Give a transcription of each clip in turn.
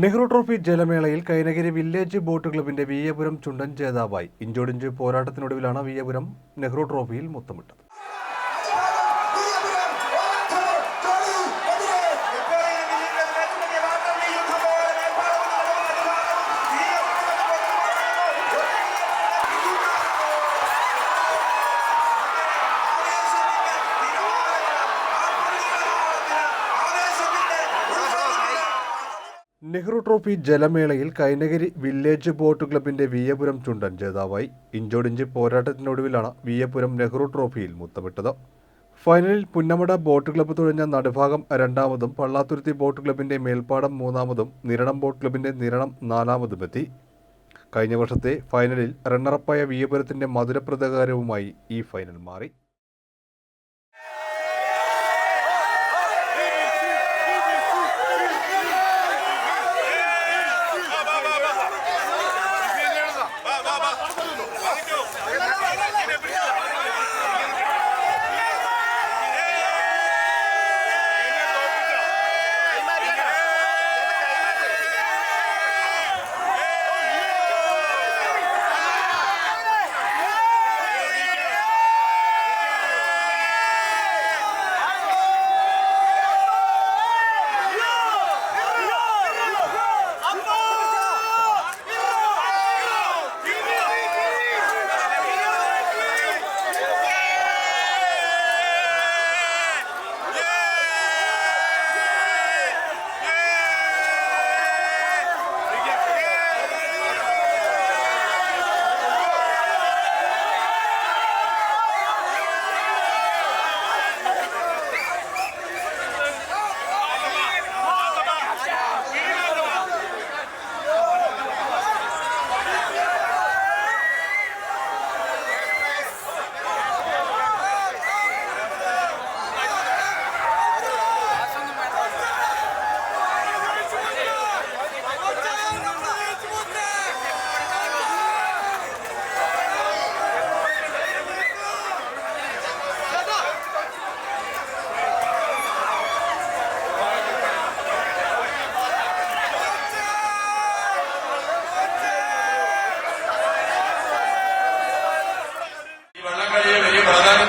Nehru trophy ജലമേളയിൽ Kainakary village boat ക്ലബിന്റെ വിയപുരം ചുണ്ടൻ ജേതാവായി. ഇഞ്ചോടിഞ്ച് പോരാട്ടത്തിനൊടുവിലാണ് വിയപുരം നെഹ്റു ട്രോഫിയിൽ മുത്തമിട്ടത്. നെഹ്റു ട്രോഫി ജലമേളയിൽ കൈനഗിരി വില്ലേജ് ബോട്ട് ക്ലബിന്റെ വിയപുരം ചുണ്ടൻ ജേതാവായി. ഇഞ്ചോടിഞ്ച് പോരാട്ടത്തിനൊടുവിലാണ് വിയപുരം നെഹ്റു ട്രോഫിയിൽ മുത്തമിട്ടത്. ഫൈനലിൽ പുന്നമട ബോട്ട് ക്ലബ്ബ് തുഴഞ്ഞ നടുഭാഗം രണ്ടാമതും പള്ളാത്തുരുത്തി ബോട്ട് ക്ലബിന്റെ മേൽപ്പാടം മൂന്നാമതും നിരണം ബോട്ട് ക്ലബിന്റെ നിരണം നാലാമതുമെത്തി. കഴിഞ്ഞ വർഷത്തെ ഫൈനലിൽ റണ്ണറപ്പായ വിയപുരത്തിന്റെ മധുരപ്രതകാരവുമായി ഈ ഫൈനൽ മാറി.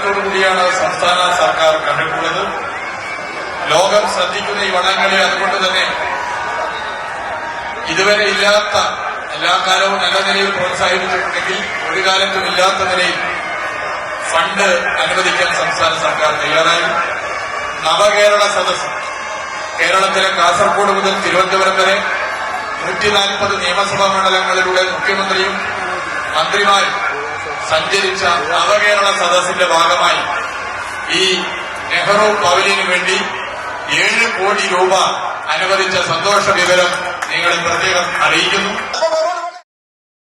കൂടിയാണ് സംസ്ഥാന സർക്കാർ കണ്ടിട്ടുള്ളത് ലോകം ശ്രദ്ധിക്കുന്ന ഈ വള്ളംകളി അതുകൊണ്ട് തന്നെ ഇതുവരെ ഇല്ലാത്ത എല്ലാ കാലവും നല്ല നിലയിൽ പ്രോത്സാഹിപ്പിച്ചിട്ടുണ്ടെങ്കിൽ ഒരു കാലത്തും ഇല്ലാത്ത നിലയിൽ ഫണ്ട് അനുവദിക്കാൻ സംസ്ഥാന സർക്കാർ തയ്യാറായി. നവകേരള സദസ് കേരളത്തിലെ കാസർഗോഡ് മുതൽ തിരുവനന്തപുരം വരെ നൂറ്റി നാൽപ്പത് നിയമസഭാ മണ്ഡലങ്ങളിലൂടെ മുഖ്യമന്ത്രിയും മന്ത്രിമാരും സഞ്ചരിച്ച നവകേരള സദസ്സിന്റെ ഭാഗമായി ഈ നെഹ്റു പവലിയന് വേണ്ടി ഏഴ് കോടി രൂപ അനുവദിച്ച സന്തോഷ വിവരം നിങ്ങളെ പ്രത്യേകം അറിയിക്കുന്നു.